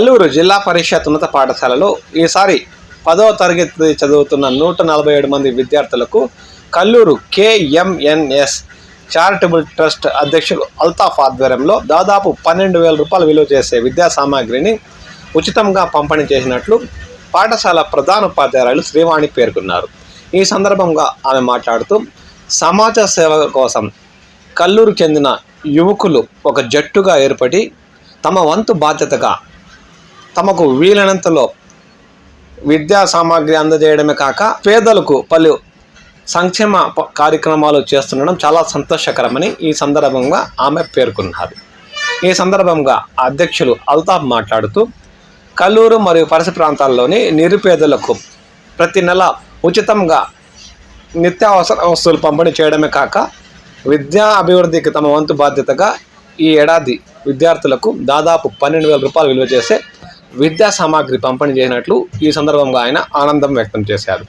కల్లూరు జిల్లా పరిషత్ ఉన్నత పాఠశాలలో ఈసారి పదవ తరగతి చదువుతున్న నూట నలభై ఏడు మంది విద్యార్థులకు కల్లూరు కేఎంఎన్ఎస్ చారిటబుల్ ట్రస్ట్ అధ్యక్షులు అల్తాఫ్ ఆధ్వర్యంలో దాదాపు పన్నెండు వేల రూపాయలు విలువ చేసే విద్యా సామాగ్రిని ఉచితంగా పంపిణీ చేసినట్లు పాఠశాల ప్రధాన ఉపాధ్యాయులు శ్రీవాణి పేర్కొన్నారు. ఈ సందర్భంగా ఆమె మాట్లాడుతూ సమాజ సేవ కోసం కల్లూరు చెందిన యువకులు ఒక జట్టుగా ఏర్పడి తమ వంతు బాధ్యతగా తమకు వీలైనంతలో విద్యా సామాగ్రి అందజేయడమే కాక పేదలకు పలు సంక్షేమ కార్యక్రమాలు చేస్తుండడం చాలా సంతోషకరమని ఈ సందర్భంగా ఆమె పేర్కొన్నారు. ఈ సందర్భంగా అధ్యక్షులు అల్తాఫ్ మాట్లాడుతూ కల్లూరు మరియు పరిసర ప్రాంతాల్లోని నిరుపేదలకు ప్రతి నెల ఉచితంగా నిత్యావసర వస్తువులు పంపిణీ చేయడమే కాక విద్యా అభివృద్ధికి తమ వంతు బాధ్యతగా ఈ ఏడాది విద్యార్థులకు దాదాపు పన్నెండు వేల రూపాయలు విలువ చేసే విద్యా సామాగ్రి పంపిణీ చేసినట్లు ఈ సందర్భంగా ఆయన ఆనందం వ్యక్తం చేశారు.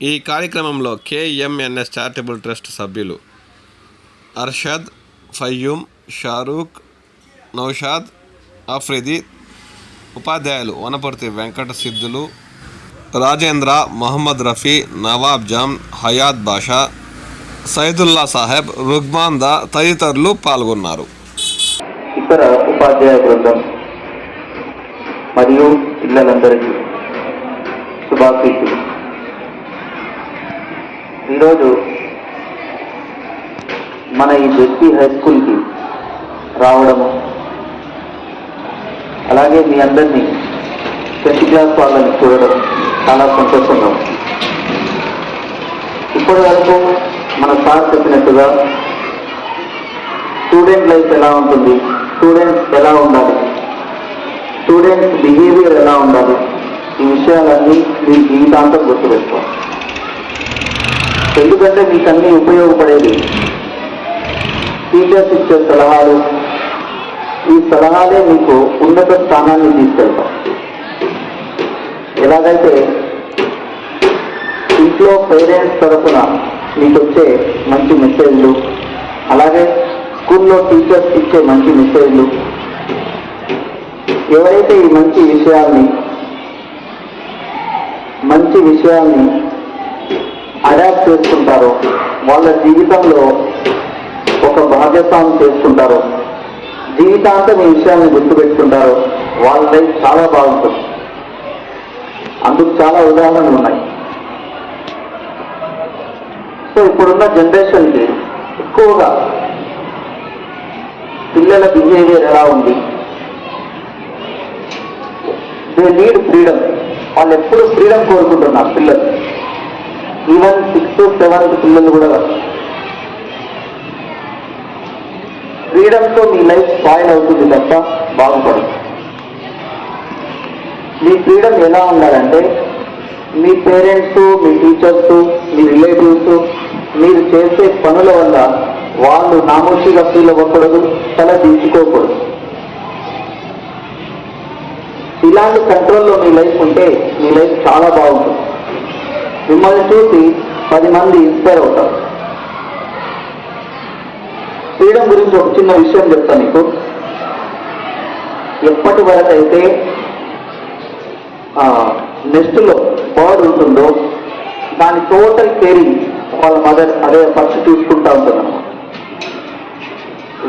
ఈ కార్యక్రమంలో కేఎంఎన్ఎస్ చారిటబుల్ ట్రస్ట్ సభ్యులు అర్షద్ ఫయ్యూమ్ షారూక్ నౌషాద్ ఆఫ్రిది ఉపాధ్యాయులు వనపర్తి వెంకట సిద్ధులు రాజేంద్ర మొహమ్మద్ రఫీ నవాబ్ జామ్ హయాత్ బాషా సైదుల్లా సాహెబ్ రుగ్మాన్ దా తదితరులు పాల్గొన్నారు. ఇతర ఉపాధ్యాయ బృందం మరియు పిల్లలందరికీ శుభాకాంక్షలు. ఈరోజు మన ఈ జెడ్పీ హై స్కూల్కి రావడము అలాగే మీ అందరినీ టెన్త్ క్లాస్ వాళ్ళని చూడడం చాలా సంతోషంగా ఉంది. ఇప్పటి వరకు మన సార్ చెప్పినట్టుగా స్టూడెంట్ లైఫ్ ఎలా ఉంటుంది స్టూడెంట్స్ ఎలా ఉండాలి స్టూడెంట్ బిహేవియర్ ఎలా ఉండాలి? ఈ విషయాలన్నీ మీ జీవితాంతం గుర్తుపెట్టుకోవాలి ఎందుకంటే మీకు అన్ని ఉపయోగపడేది టీచర్స్ ఇచ్చే సలహాలు. ఈ సలహాలే మీకు ఉన్నత స్థానాన్ని తీసుకెళ్తాం ఎలాగైతే ఇంట్లో పేరెంట్స్ తరఫున మీకు వచ్చే మంచి మెసేజ్లు అలాగే స్కూల్లో టీచర్స్ ఇచ్చే మంచి మెసేజ్లు ఎవరైతే ఈ మంచి విషయాల్ని మంచి విషయాల్ని అడాప్ట్ చేసుకుంటారో వాళ్ళ జీవితంలో ఒక బాధ్యతను చేసుకుంటారో జీవితాంతం ఈ విషయాన్ని గుర్తుపెట్టుకుంటారో వాళ్ళ లైఫ్ చాలా బాగుంటుంది. అందుకు చాలా ఉదాహరణలు ఉన్నాయి. సో ఇప్పుడున్న జనరేషన్కి ఎక్కువగా పిల్లల బిహేవియర్ ఎలా ఉంది? దే నీడ్ ఫ్రీడమ్ వాళ్ళు ఎప్పుడు ఫ్రీడమ్ కోరుకుంటున్నారు పిల్లలు. ఈవెన్ సిక్స్త్ సెవెంత్ పిల్లలు కూడా ఫ్రీడమ్తో మీ లైఫ్ స్పాయిల్ అవుతుంది తప్ప బాగుపడదు. మీ ఫ్రీడమ్ ఎలా ఉండాలంటే మీ పేరెంట్స్ మీ టీచర్స్ మీ రిలేటివ్స్ మీరు చేసే పనుల వల్ల వాళ్ళు నామోషిగా ఫీల్ అవ్వకూడదు తల దించుకోకూడదు. ఇలాంటి కంట్రోల్లో మీ లైఫ్ ఉంటే మీ లైఫ్ చాలా బాగుంటుంది. మిమ్మల్ని చూసి పది మంది ఇన్స్పైర్ అవుతారు. ఫ్రీడమ్ గురించి ఒక చిన్న విషయం చెప్తాను మీకు. ఎప్పటి వరకు అయితే నెస్ట్లో బర్డ్ ఉంటుందో దాని టోటల్ కేరింగ్ వాళ్ళ మదర్ అదే ఫస్ట్ చూసుకుంటా ఉంటుంది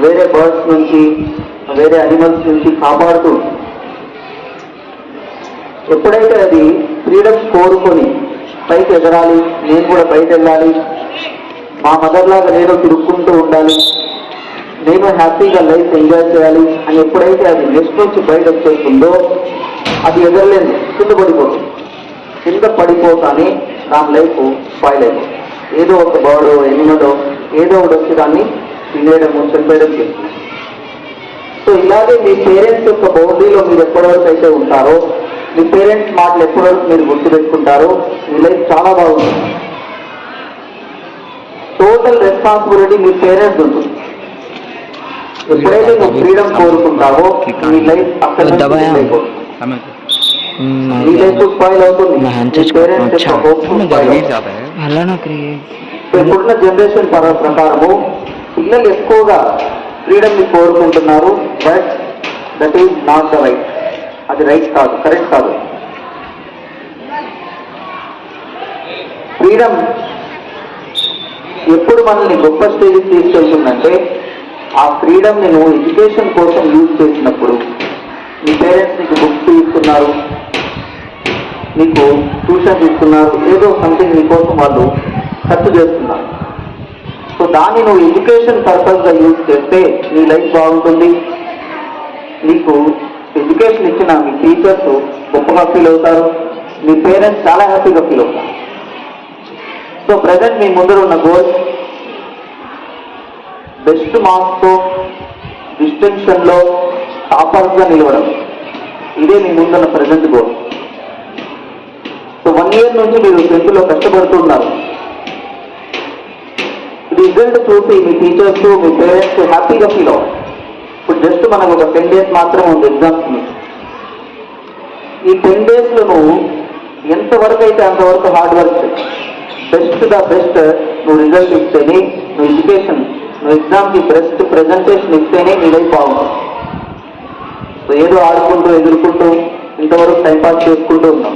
వేరే బర్డ్స్ నుంచి వేరే అనిమల్స్ నుంచి కాపాడుతూ ఎప్పుడైతే అది ఫ్రీడమ్ కోరుకొని పైకి ఎగరాలి నేను కూడా బయట వెళ్ళాలి మా మదర్ లాగా నేను తిరుక్కుంటూ ఉండాలి నేను హ్యాపీగా లైఫ్ ఎంజాయ్ చేయాలి అని ఎప్పుడైతే అది నెక్స్ట్ నుంచి బయట వచ్చేస్తుందో అది ఎగరలేదు కింద పడిపోతుంది కింద పడిపోతానే దాని లైఫ్ స్పాయిల్ అయిపోతుంది. ఏదో ఒక బర్డో ఎనిమలో ఏదో ఒకటి వచ్చి దాన్ని తినేయడము చనిపోయడం చేస్తుంది. సో ఇలాగే మీ పేరెంట్స్ యొక్క బౌండరీలో మీరు ఎప్పటివరకు అయితే ఉంటారో మీ పేరెంట్స్ మాటలు ఎప్పుడు మీరు గుర్తు గుర్తుపెట్టుకుంటారో మీ లైఫ్ చాలా బాగుంది టోటల్ రెస్పాన్సిబిలిటీ మీ పేరెంట్స్ ఉంటుంది. ఎప్పుడైతే నువ్వు ఫ్రీడమ్ కోరుకుంటావో మీ లైఫ్ అక్కడ మీ లైఫ్ స్పాయిల్ అవుతుంది. పేరెంట్స్ ఇప్పుడున్న జనరేషన్ ప్రకారము పిల్లలు ఎక్కువగా ఫ్రీడమ్ని కోరుకుంటున్నారు but that is not the right అది రైట్ కాదు కరెక్ట్ కాదు. ఫ్రీడమ్. ఎప్పుడు మనల్ని గొప్ప స్టేజ్కి తీసుకెళ్తుందంటే ఆ ఫ్రీడమ్ నేను ఎడ్యుకేషన్ కోసం యూజ్ చేసినప్పుడు మీ పేరెంట్స్ నీకు బుక్స్ ఇస్తున్నారు నీకు ట్యూషన్ ఇస్తున్నారు ఏదో సంథింగ్ నీ కోసం వాళ్ళు ఖర్చు చేస్తున్నారు. సో దాన్ని నువ్వు ఎడ్యుకేషన్ పర్పస్గా యూజ్ చేస్తే నీ లైఫ్ బాగుంటుంది నీకు ఎడ్యుకేషన్ ఇచ్చిన మీ టీచర్స్ గొప్పగా ఫీల్ అవుతారు. మీ పేరెంట్స్ చాలా హ్యాపీగా ఫీల్ అవుతారు. సో ప్రజెంట్ మీ ముందర ఉన్న గోల్ బెస్ట్ మార్క్స్తో డిస్టింక్షన్లో టాపర్స్గా నిలవడం. ఇదే మీ ముందున్న present goal so one year నుంచి మీరు టెన్త్లో కష్టపడుతున్నారు రిజల్ట్ చూసి మీ టీచర్స్ మీ పేరెంట్స్ హ్యాపీగా ఫీల్ అవ్వాలి ఇప్పుడు జస్ట్ మనకు ఒక టెన్ డేస్ మాత్రం ఉంది ఎగ్జామ్స్ నుంచి ఈ టెన్ డేస్లో నువ్వు ఎంతవరకు అయితే అంతవరకు hard work best the best నువ్వు రిజల్ట్ ఇస్తేనే నువ్వు ఎడ్యుకేషన్ నువ్వు ఎగ్జామ్కి బెస్ట్ ప్రెజెంటేషన్ ఇస్తేనే నీ లైఫ్ బాగుంటుంది. సో ఏదో ఆడుకుంటూ ఎదుర్కొంటూ ఇంతవరకు టైంపాస్ చేసుకుంటూ ఉన్నాం